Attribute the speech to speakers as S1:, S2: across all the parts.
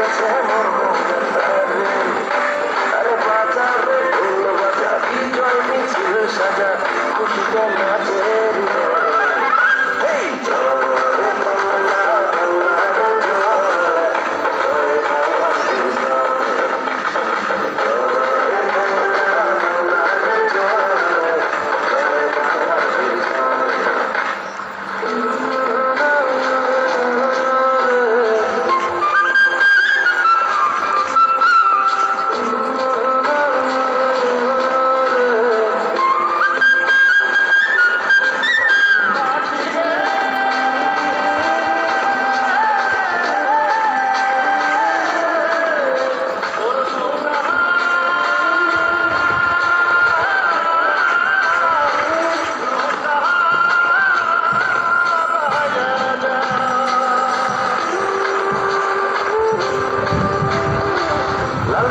S1: মুছে গেছে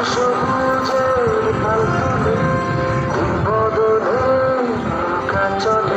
S1: সবুজের পালগুলি বদলে চলে